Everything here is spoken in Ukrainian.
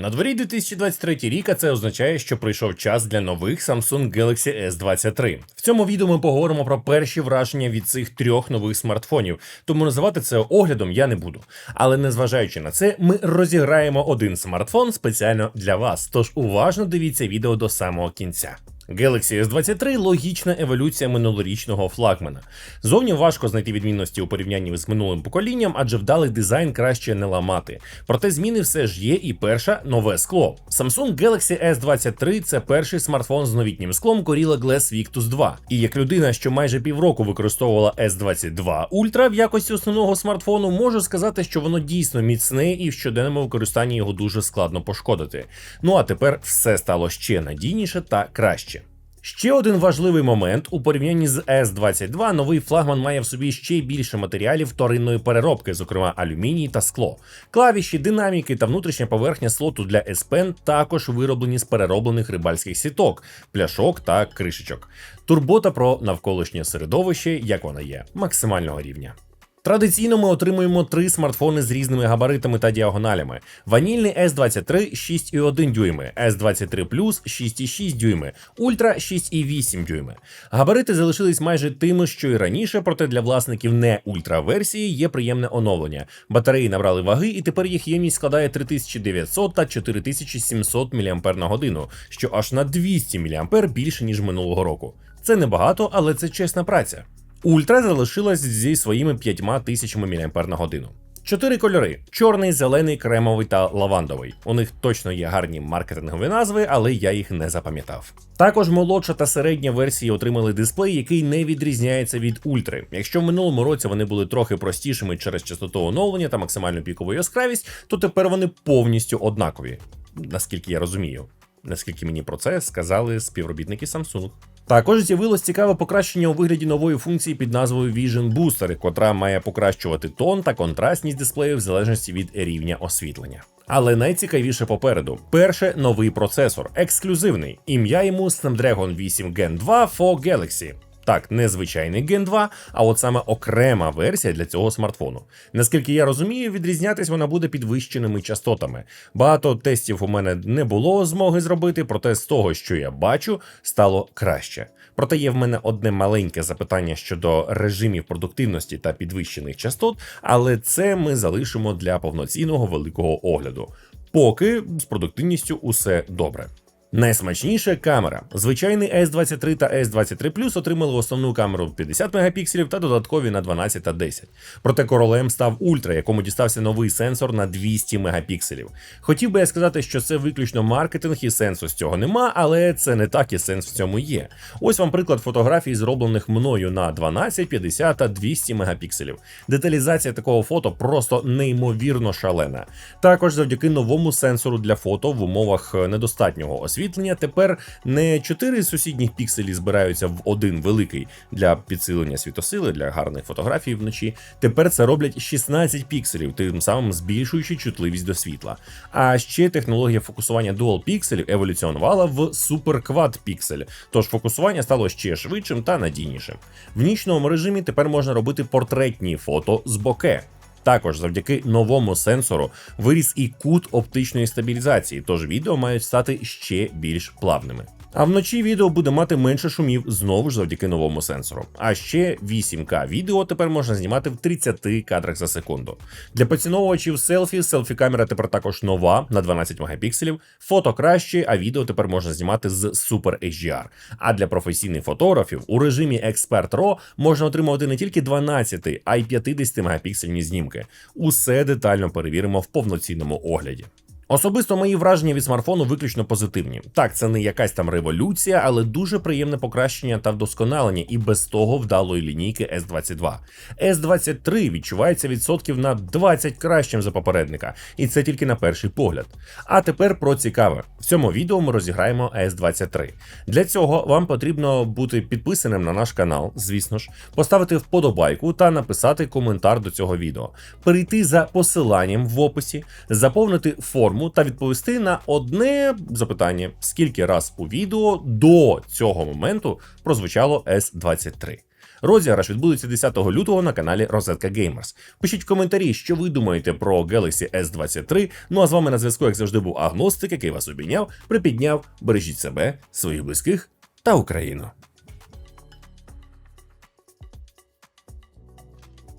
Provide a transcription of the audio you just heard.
На дворі 2023 рік, а це означає, що прийшов час для нових Samsung Galaxy S23. В цьому відео ми поговоримо про перші враження від цих трьох нових смартфонів, тому називати це оглядом я не буду. Але незважаючи на це, ми розіграємо один смартфон спеціально для вас. Тож уважно дивіться відео до самого кінця. Galaxy S23 логічна еволюція минулорічного флагмана. Зовні важко знайти відмінності у порівнянні з минулим поколінням, адже вдалий дизайн краще не ламати. Проте зміни все ж є, і перша нове скло. Samsung Galaxy S23 це перший смартфон з новітнім склом Gorilla Glass Victus 2. І як людина, що майже півроку використовувала S22 Ultra в якості основного смартфону, можу сказати, що воно дійсно міцне і в щоденному використанні його дуже складно пошкодити. Ну а тепер все стало ще надійніше та краще. Ще один важливий момент у порівнянні з S22 новий флагман має в собі ще більше матеріалів вторинної переробки, зокрема алюміній та скло. Клавіші, динаміки та внутрішня поверхня слоту для S Pen також вироблені з перероблених рибальських сіток, пляшок та кришечок. Турбота про навколишнє середовище, як вона є, максимального рівня. Традиційно ми отримуємо три смартфони з різними габаритами та діагоналями: ванільний S23 6,1 дюйми, S23 Plus 6,6 дюйми, Ultra 6,8 дюйми. Габарити залишились майже тими, що і раніше, проте для власників не ультра версії є приємне оновлення. Батареї набрали ваги, і тепер їх ємність складає 3900 та 4700 мАч, що аж на 200 мА більше ніж минулого року. Це небагато, але це чесна праця. Ультра залишилась зі своїми 5000 мАч на годину. Чотири кольори: чорний, зелений, кремовий та лавандовий. У них точно є гарні маркетингові назви, але я їх не запам'ятав. Також молодша та середня версії отримали дисплей, який не відрізняється від ультри. Якщо в минулому році вони були трохи простішими через частоту оновлення та максимальну пікову яскравість, то тепер вони повністю однакові, наскільки я розумію. Наскільки мені про це сказали співробітники Samsung. Також з'явилось цікаве покращення у вигляді нової функції під назвою Vision Booster, котра має покращувати тон та контрастність дисплею в залежності від рівня освітлення. Але найцікавіше попереду: перше новий процесор, ексклюзивний. Ім'я йому Snapdragon 8 Gen 2 for Galaxy. Так, не звичайний Gen 2, а от саме окрема версія для цього смартфону. Наскільки я розумію, відрізнятись вона буде підвищеними частотами. Багато тестів у мене не було змоги зробити, проте з того, що я бачу, стало краще. Проте є в мене одне маленьке запитання щодо режимів продуктивності та підвищених частот, але це ми залишимо для повноцінного великого огляду. Поки з продуктивністю усе добре. Найсмачніша камера. Звичайний S23 та S23 Plus отримали основну камеру в 50 мегапікселів та додаткові на 12 та 10. Проте королем став Ультра, якому дістався новий сенсор на 200 мегапікселів. Хотів би я сказати, що це виключно маркетинг і сенсу з цього нема, але це не так і сенс в цьому є. Ось вам приклад фотографій, зроблених мною на 12, 50 та 200 мегапікселів. Деталізація такого фото просто неймовірно шалена. Також завдяки новому сенсору для фото в умовах недостатнього освітлення освітлення тепер не 4 сусідніх пікселі збираються в один великий для підсилення світосили для гарних фотографій вночі. Тепер це роблять 16 пікселів, тим самим збільшуючи чутливість до світла. А ще технологія фокусування дуал пікселів еволюціонувала в Quad піксель, тож фокусування стало ще швидшим та надійнішим. В нічному режимі тепер можна робити портретні фото з боке. Також завдяки новому сенсору виріс і кут оптичної стабілізації, тож відео мають стати ще більш плавними. А вночі відео буде мати менше шумів знову ж завдяки новому сенсору. А ще 8К відео тепер можна знімати в 30 кадрах за секунду. Для поціновувачів селфі, селфі-камера тепер також нова на 12 мегапікселів, фото краще, а відео тепер можна знімати з Super HDR. А для професійних фотографів у режимі Expert RAW можна отримувати не тільки 12, а й 50 мегапіксельні знімки. Усе детально перевіримо в повноцінному огляді. Особисто мої враження від смартфону виключно позитивні. Так, це не якась там революція, але дуже приємне покращення та вдосконалення і без того вдалої лінійки S22. S23 відчувається відсотків на 20 кращим за попередника, і це тільки на перший погляд. А тепер про цікаве. В цьому відео ми розіграємо S23. Для цього вам потрібно бути підписаним на наш канал, звісно ж, поставити вподобайку та написати коментар до цього відео, перейти за посиланням в описі, заповнити форму форму та відповісти на одне запитання: скільки раз у відео до цього моменту прозвучало S23. Розіграш відбудеться 10 лютого на каналі Розетка Gamers. Пишіть в коментарі, що ви думаєте про Galaxy S23. Ну а з вами на зв'язку, як завжди, був агностик, який вас обійняв, припідняв. Бережіть себе, своїх близьких та Україну.